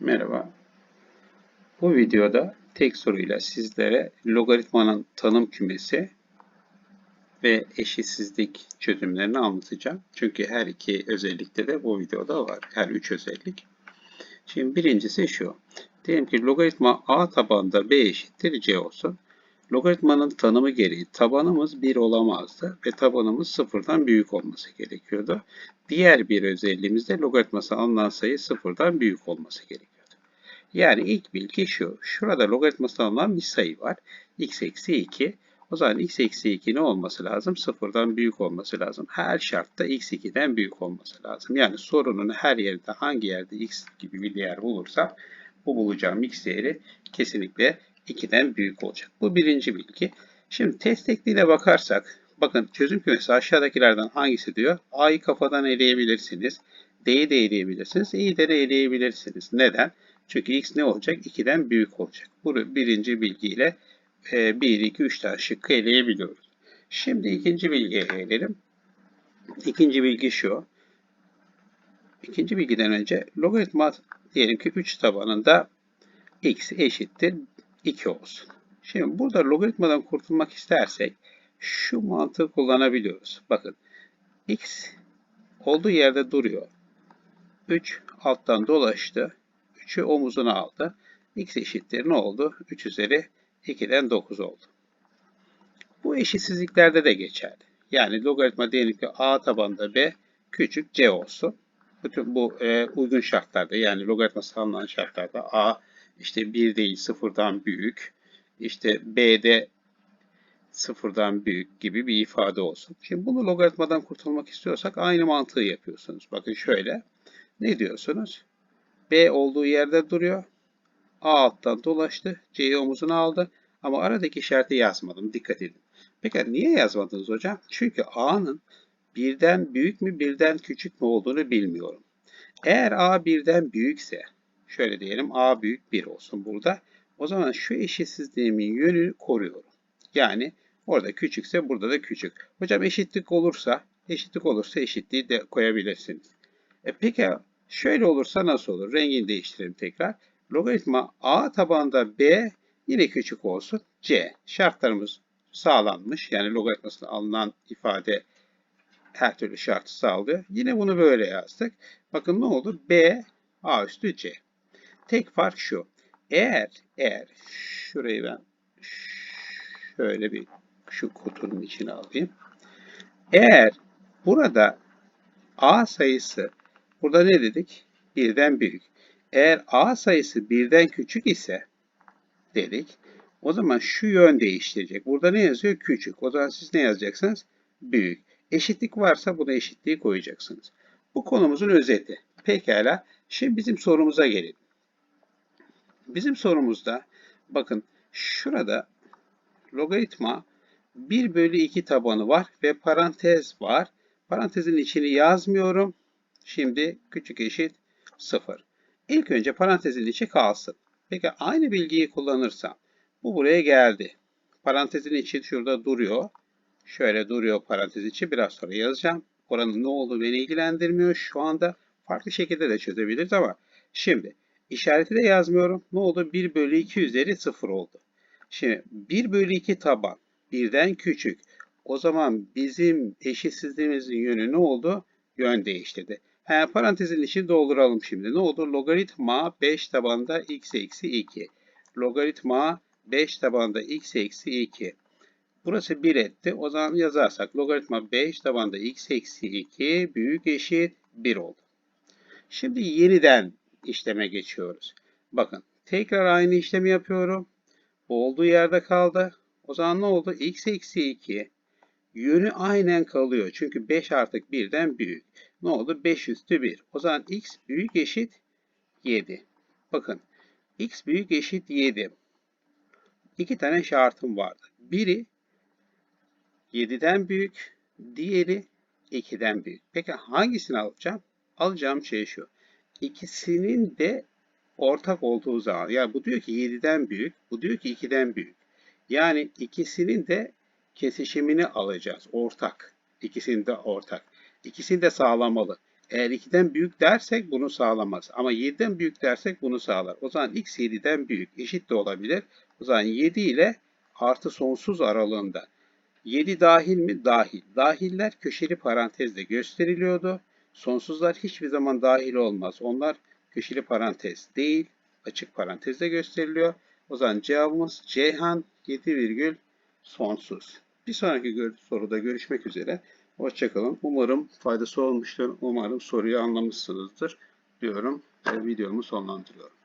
Merhaba. Bu videoda tek soruyla sizlere logaritmanın tanım kümesi ve eşitsizlik çözümlerini anlatacağım. Çünkü her iki özellikte de bu videoda var. Her üç özellik. Şimdi birincisi şu. Diyelim ki logaritma a tabanında b eşittir c olsun. Logaritmanın tanımı gereği tabanımız 1 olamazdı ve tabanımız sıfırdan büyük olması gerekiyordu. Diğer bir özelliğimiz de logaritması alınan sayı sıfırdan büyük olması gerekiyordu. Yani ilk bilgi şu. Şurada logaritması alınan bir sayı var. x eksi 2. O zaman x eksi 2 ne olması lazım? Sıfırdan büyük olması lazım. Her şartta x 2'den büyük olması lazım. Yani sorunun her yerinde hangi yerde x gibi bir değer bulursam bu bulacağım x değeri kesinlikle 2'den büyük olacak. Bu birinci bilgi. Şimdi test tekniğine bakarsak bakın çözüm kümesi aşağıdakilerden hangisi diyor? A'yı kafadan eleyebilirsiniz. D'yi de eleyebilirsiniz. İ'yi de eleyebilirsiniz. Neden? Çünkü x ne olacak? 2'den büyük olacak. Bu birinci bilgiyle 1, 2, 3 tane şıkkı eleyebiliyoruz. Şimdi ikinci bilgiye gelelim. İkinci bilgi şu. İkinci bilgiden önce logaritma diyelim ki 3 tabanında x eşittir 2 olsun. Şimdi burada logaritmadan kurtulmak istersek şu mantığı kullanabiliyoruz. Bakın x olduğu yerde duruyor. 3 alttan dolaştı. 3'ü omuzuna aldı. x eşittir ne oldu? 3 üzeri 2'den 9 oldu. Bu eşitsizliklerde de geçerli. Yani logaritma diyelim ki a tabanda b küçük c olsun. Bütün bu e, uygun şartlarda yani logaritma sağlanan şartlarda a işte 1 değil sıfırdan büyük, işte b'de sıfırdan büyük gibi bir ifade olsun. Şimdi bunu logaritmadan kurtulmak istiyorsak aynı mantığı yapıyorsunuz. Bakın şöyle. Ne diyorsunuz? B olduğu yerde duruyor. A alttan dolaştı. C'yi omuzuna aldı. Ama aradaki işareti yazmadım. Dikkat edin. Peki niye yazmadınız hocam? Çünkü A'nın birden büyük mü birden küçük mü olduğunu bilmiyorum. Eğer A birden büyükse şöyle diyelim A büyük 1 olsun burada. O zaman şu eşitsizliğimin yönünü koruyorum. Yani orada küçükse burada da küçük. Hocam eşitlik olursa eşitlik olursa eşitliği de koyabilirsiniz. E peki Şöyle olursa nasıl olur? Rengini değiştirelim tekrar. Logaritma a tabanda b yine küçük olsun. c. Şartlarımız sağlanmış. Yani logaritmasına alınan ifade her türlü şartı sağlıyor. Yine bunu böyle yazdık. Bakın ne oldu? b a üstü c. Tek fark şu. Eğer eğer şurayı ben şöyle bir şu kutunun içine alayım. Eğer burada a sayısı Burada ne dedik? Birden büyük. Eğer a sayısı birden küçük ise dedik. O zaman şu yön değiştirecek. Burada ne yazıyor? Küçük. O zaman siz ne yazacaksınız? Büyük. Eşitlik varsa buna eşitliği koyacaksınız. Bu konumuzun özeti. Pekala. Şimdi bizim sorumuza gelelim. Bizim sorumuzda bakın şurada logaritma 1 bölü 2 tabanı var ve parantez var. Parantezin içini yazmıyorum. Şimdi küçük eşit 0. İlk önce parantezin içi kalsın. Peki aynı bilgiyi kullanırsam bu buraya geldi. Parantezin içi şurada duruyor. Şöyle duruyor parantez içi. Biraz sonra yazacağım. Oranın ne olduğu beni ilgilendirmiyor. Şu anda farklı şekilde de çözebiliriz ama şimdi işareti de yazmıyorum. Ne oldu? 1 bölü 2 üzeri 0 oldu. Şimdi 1 bölü 2 taban birden küçük. O zaman bizim eşitsizliğimizin yönü ne oldu? Yön değiştirdi. He, parantezin içini dolduralım şimdi. Ne olur? Logaritma 5 tabanda x eksi 2. Logaritma 5 tabanda x eksi 2. Burası 1 etti. O zaman yazarsak logaritma 5 tabanda x eksi 2 büyük eşit 1 oldu. Şimdi yeniden işleme geçiyoruz. Bakın tekrar aynı işlemi yapıyorum. olduğu yerde kaldı. O zaman ne oldu? x eksi 2 yönü aynen kalıyor. Çünkü 5 artık 1'den büyük. Ne oldu? 5 üstü 1. O zaman x büyük eşit 7. Bakın x büyük eşit 7. İki tane şartım vardı. Biri 7'den büyük, diğeri 2'den büyük. Peki hangisini alacağım? Alacağım şey şu. İkisinin de ortak olduğu zaman. Yani bu diyor ki 7'den büyük, bu diyor ki 2'den büyük. Yani ikisinin de kesişimini alacağız. Ortak. İkisinin de ortak. İkisini de sağlamalı. Eğer 2'den büyük dersek bunu sağlamaz. Ama 7'den büyük dersek bunu sağlar. O zaman x 7'den büyük. Eşit de olabilir. O zaman 7 ile artı sonsuz aralığında. 7 dahil mi? Dahil. Dahiller köşeli parantezle gösteriliyordu. Sonsuzlar hiçbir zaman dahil olmaz. Onlar köşeli parantez değil, açık parantezle gösteriliyor. O zaman cevabımız Ceyhan 7 virgül sonsuz. Bir sonraki soruda görüşmek üzere. Hoşçakalın. Umarım faydası olmuştur. Umarım soruyu anlamışsınızdır diyorum ve videomu sonlandırıyorum.